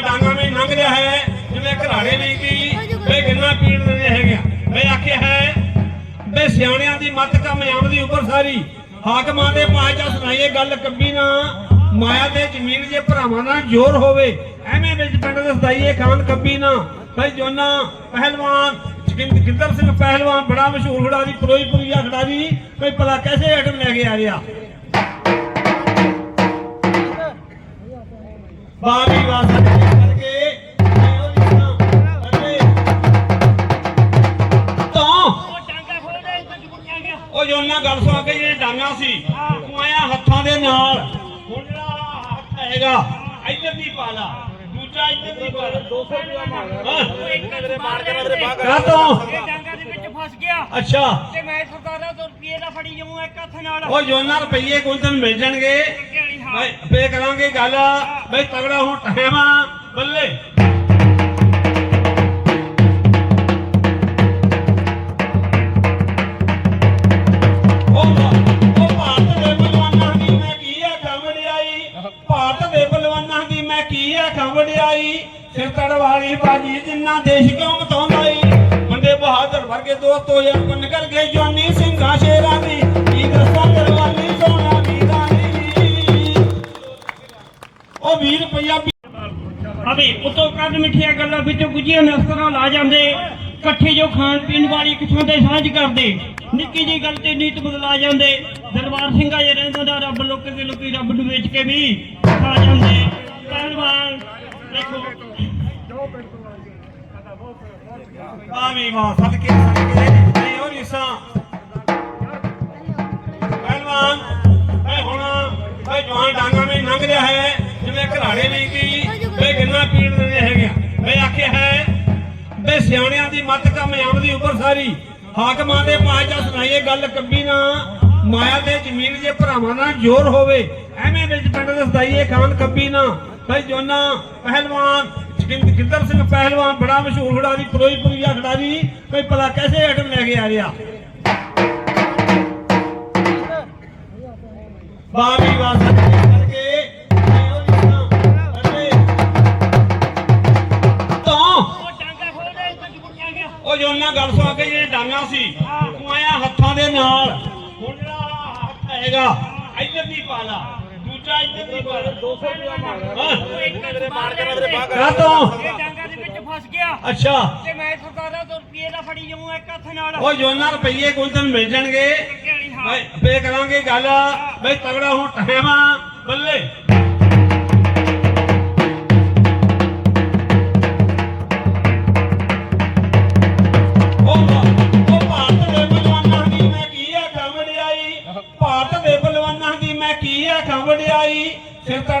ਜਵਾਨ ਡਾਂਗਾ ਵਿੱਚ ਲੰਘ ਰਿਹਾ ਹੈ, ਜਿਵੇਂ ਘਰਾੜੇ ਨਹੀਂ ਕੀ ਵੇ ਕਿੰਨਾ ਪੀੜ ਦਿੰਦੇ ਹੈਗੇ। ਵੇ ਆਖਿਆ ਹੈ ਵੇ ਸਿਆਣਿਆਂ ਦੀ ਮੱਤ ਕਮ ਆਮਦੀ ਉੱਪਰ ਸਾਰੀ। ਹਾਕਮਾਂ ਦੇ ਪਾਚਾ ਸੁਣਾਈਏ ਗੱਲ ਕੱਬੀ ਨਾ, ਮਾਇਆ ਤੇ ਜ਼ਮੀਨ ਜੇ ਭਰਾਵਾਂ ਨਾਲ ਜ਼ੋਰ ਹੋਵੇ, ਐਵੇਂ ਵਿੱਚ ਪਿੰਡ ਦੇ ਸਦਾਈਏ ਖਾਨ ਕੱਬੀ ਨਾ। ਭਾਈ ਜੋਨਾ ਪਹਿਲਵਾਨ, ਜਗਿੰਦ- ਸਿੰਘ ਪਹਿਲਵਾਨ ਬੜਾ ਮਸ਼ਹੂਰ ਖਿਡਾਰੀ ਫਿਰੋਜ਼ਪੁਰੀਆ ਖਿਡਾਰੀ। ਕੋਈ ਭਲਾ ਕੈਸੇ ਆਈਟਮ ਲੈ ਕੇ ਆ ਰਿਹਾ? ਬਾਬੀ ਵਾਸਾ ਕਰਕੇ ਇਹੋ ਲਿਖਾਂ ਅੱਗੇ ਤੋਂ ਉਹ ਟਾਂਗਾ ਖੋਲ ਦੇ ਇੱਥੇ ਜੁੜੀਆਂ ਗਿਆ ਉਹ ਜੋ ਉਹਨਾਂ ਗੱਲ ਸੁਣ ਕੇ ਜਿਹੜੇ ਡਾਂਗਾ ਸੀ ਤੂੰ ਆਇਆ ਹੱਥਾਂ ਦੇ ਨਾਲ। ਹੁਣ ਜਿਹੜਾ ਹੱਥ ਹੈਗਾ ਇੱਧਰ ਦੀ ਪਾ ਲਾ। ਦੂਜਾ ਇੱਧਰ ਦੀ ਪਾ ਲਾ। 200 ਉਹ ਇੱਕ ਮੇਰੇ ਕੇ ਤੋਂ ਇਹ ਟਾਂਗਾ ਦੇ ਵਿੱਚ ਫਸ ਗਿਆ। ਅੱਛਾ। ਤੇ ਮੈਂ ਸਰਦਾਰਾ ਤੋਂ ਰੁਪਏ ਦਾ ਫੜੀ ਜਾਊਂ ਇੱਕ ਹੱਥ ਨਾਲ। ਉਹ ਜੋਨਾਂ ਰੁਪਈਏ ਕੋਈ ਤੈਨੂੰ ਮਿਲ ਜਾਣਗੇ ਕਿਹੜੀ ਹਾਂ ਕਰਾਂਗੇ ਗੱਲ। ਬਈ, ਤਗੜਾ ਹੁਣ ਟਾਈਮ ਬੱਲੇ। ਉਹ ਉਹ ਭਾਰਤ ਮੈਂ ਕੀ ਆ ਖਵੜਿਆਈ ਭਾਰਤ ਦੇ ਬਲਵਾਨਾਂ ਦੀ ਮੈਂ ਕੀ ਆ ਖਵੜਿਆਈ ਸਿਰ ਤੜਵਾਲੀ ਬਾਜੀ ਜਿੰਨਾ ਦੇਸ਼ ਕਿਉਂ ਮਤਾਉਂਦਾਈ ਬੰਦੇ ਬਹਾਦਰ ਵਰਗੇ ਦੋਸਤ ਹੋਏ ਕੰਨ ਕਰ ਗਏ ਜਵਾਨੀ ਸਿੰਘਾਂ ਸ਼ੇਰਾਂ ਅਬੇ ਉਤੋਂ ਕੱਦ ਮਿੱਠੀਆਂ ਗੱਲਾਂ ਵਿੱਚੋਂ ਗੁੱਜੀਆਂ ਨਸਕਰਾਂ ਲਾ ਜਾਂਦੇ। ਇਕੱਠੇ ਜੋ ਖਾਣ ਪੀਣ ਵਾਲੀ ਕਿਥੋਂ ਦੇ ਸਾਂਝ ਕਰਦੇ। ਨਿੱਕੀ ਜਿਹੀ ਗੱਲ ਤੇ ਨੀਤ ਬਦਲਾ ਜਾਂਦੇ। ਦਰਬਾਰ ਸਿੰਘਾ ਜੇ ਰਹਿੰਦਾ ਦਾ ਰੱਬ ਲੋਕੇ ਦੇ ਲੋਕੀ ਰੱਬ ਨੂੰ ਵੇਚ ਕੇ ਵੀ ਖਾ ਜਾਂਦੇ। ਪਹਿਲਵਾਨ, ਦੇਖੋ। ਆਵੀਂ ਵਾਹ, ਸਦਕੇ ਸਦਕੇ ਨਹੀਂ ਉਹ ਨਿਸਾ ਪਹਿਲਵਾਨ ਮੈਂ ਹੁਣ ਮੈਂ ਜਵਾਨ ਡਾਂਗਾ ਵਿੱਚ ਲੰਘ ਰਿਹਾ ਹੈ, ਜਿਵੇਂ ਘਰਾੜੇ ਨਹੀਂ ਕੀ ਸਿਆਣਿਆਂ ਦੀ ਮੱਤ ਕਮ ਆਮਦੀ ਉੱਪਰ ਸਾਰੀ। ਹਾਕਮਾਂ ਦੇ ਪਾਚਾ ਸੁਣਾਈਏ ਗੱਲ ਕੱਬੀ ਨਾ। ਮਾਇਆ ਤੇ ਜ਼ਮੀਨ ਜੇ ਭਰਾਵਾਂ ਨਾਲ ਜ਼ੋਰ ਹੋਵੇ। ਐਵੇਂ ਵਿੱਚ ਪਿੰਡ ਦੇ ਸਦਾਈਏ ਖਾਨ ਕੱਬੀ ਨਾ। ਭਾਈ ਜੋਨਾ ਪਹਿਲਵਾਨ, ਜਗਿੰਦ- ਗਿੱਦਰ ਸਿੰਘ ਪਹਿਲਵਾਨ ਬੜਾ ਮਸ਼ਹੂਰ ਖਿਡਾਰੀ ਫਿਰੋਜ਼ਪੁਰੀਆ ਖਿਡਾਰੀ। ਕੋਈ ਭਲਾ ਕੈਸੇ ਆਈਟਮ ਲੈ ਕੇ ਆ ਰਿਹਾ? ਬਾਬੀ ਵਾਸਾ। ਡਾਂਗਾ ਸੀ। ਤੂੰ ਆਇਆ ਹੱਥਾਂ ਦੇ ਨਾਲ। ਹੁਣ ਜਿਹੜਾ ਹੱਥ ਹੈਗਾ ਇੱਧਰ ਦੀ ਪਾ ਲਾ। ਦੂਜਾ ਇੱਧਰ ਦੀ ਪਾ ਲਾ। 200 ਉਹ ਇੱਕ ਮੇਰੇ ਮਾਰ ਕੇ ਮੇਰੇ ਬਾਗ ਕਾ ਤੋਂ? ਇਹ ਟਾਂਗਾ ਦੇ ਵਿੱਚ ਫਸ ਗਿਆ। ਅੱਛਾ। ਤੇ ਮੈਂ ਸਰਦਾਰਾ ਤੋਂ ਰੁਪਏ ਦਾ ਫੜੀ ਜਾਊਂ ਇੱਕ ਹੱਥ ਨਾਲ? ਉਹ ਜੋ ਉਹਨਾਂ ਰੁਪਈਏ ਕੋਈ ਤੈਨੂੰ ਮਿਲ ਜਾਣਗੇ ਬਈ ਫੇ ਕਰਾਂਗੇ ਗੱਲ। ਬਈ ਤਗੜਾ ਹੁਣ ਆ। ਬੱਲੇ।